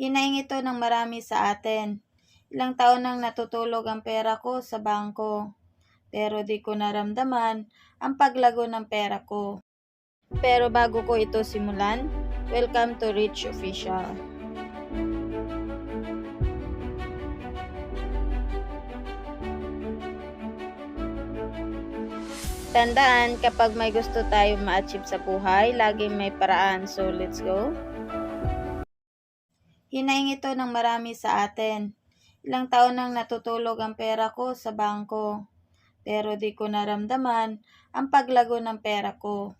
Hinaing ito ng marami sa atin. Ilang taon nang natutulog ang pera ko sa bangko. Pero di ko naramdaman ang paglago ng pera ko. Pero bago ko ito simulan, welcome to Rich Official. Tandaan, kapag may gusto tayo ma-achieve sa buhay, laging may paraan. So, let's go. Hinaing ito ng marami sa atin. Ilang taon nang natutulog ang pera ko sa bangko. Pero di ko naramdaman ang paglago ng pera ko.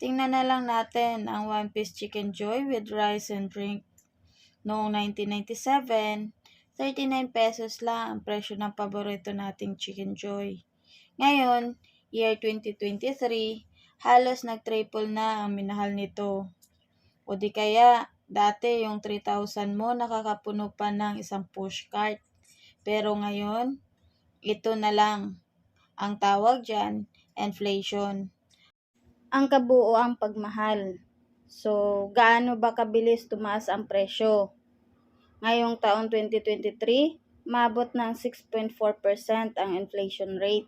Tingnan na lang natin ang One Piece Chicken Joy with rice and drink. Noong 1997, 39 pesos lang ang presyo ng paborito nating Chicken Joy. Ngayon, year 2023, halos nag-triple na ang minahal nito. O di kaya, dati yung 3,000 mo nakakapuno pa ng isang pushcart. Pero ngayon, ito na lang. Ang tawag dyan, inflation. Ang kabuo ang pagmahal. So, gaano ba kabilis tumaas ang presyo? Ngayong taon 2023, mabot ng 6.4% ang inflation rate.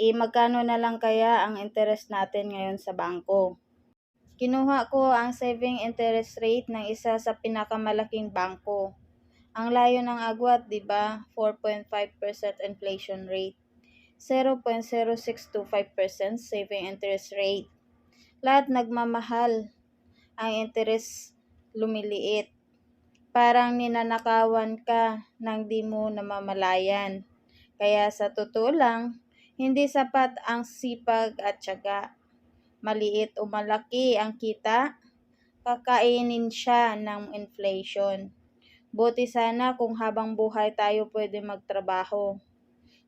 E magkano na lang kaya ang interest natin ngayon sa bangko? Kinuha ko ang saving interest rate ng isa sa pinakamalaking bangko. Ang layo ng agwat, 'di ba? 4.5% inflation rate. 0.0625% saving interest rate. Lahat nagmamahal. Ang interest lumiliit. Parang ninanakawan ka nang di mo namamalayan. Kaya sa totoo lang, hindi sapat ang sipag at tiyaga. Maliit o malaki ang kita, kakainin siya ng inflation. Buti sana kung habang buhay tayo pwede magtrabaho.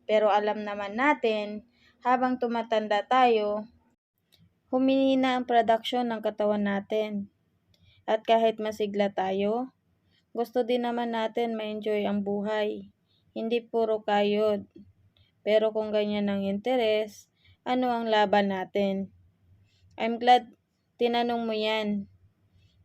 Pero alam naman natin, habang tumatanda tayo, humihina ang production ng katawan natin. At kahit masigla tayo, gusto din naman natin ma-enjoy ang buhay. Hindi puro kayod. Pero kung ganyan ang interes, ano ang laban natin? I'm glad tinanong mo yan.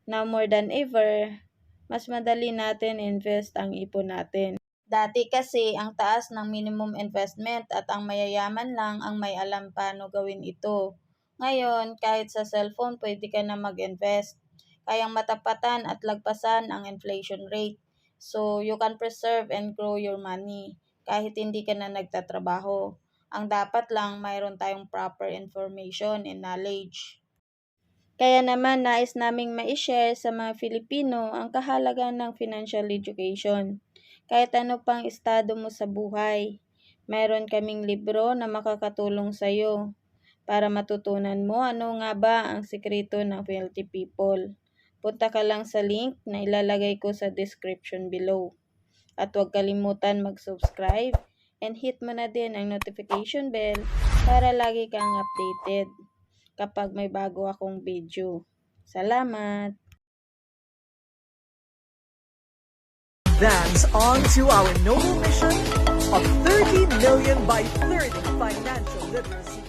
Now more than ever, mas madali natin invest ang ipon natin. Dati kasi ang taas ng minimum investment at ang mayayaman lang ang may alam paano gawin ito. Ngayon, kahit sa cellphone pwede ka na mag-invest. Kayang matapatan at lagpasan ang inflation rate. So, you can preserve and grow your money kahit hindi ka na nagtatrabaho. Ang dapat lang mayroon tayong proper information and knowledge. Kaya naman nais naming ma-share sa mga Filipino ang kahalagan ng financial education. Kahit ano pang estado mo sa buhay, mayroon kaming libro na makakatulong sa iyo para matutunan mo ano nga ba ang sikreto ng wealthy people. Punta ka lang sa link na ilalagay ko sa description below. At huwag kalimutan mag-subscribe and hit mo na din ang notification bell para lagi kang updated kapag may bago akong video. Salamat! advance on to our noble mission of 30 million by 30 financial literacy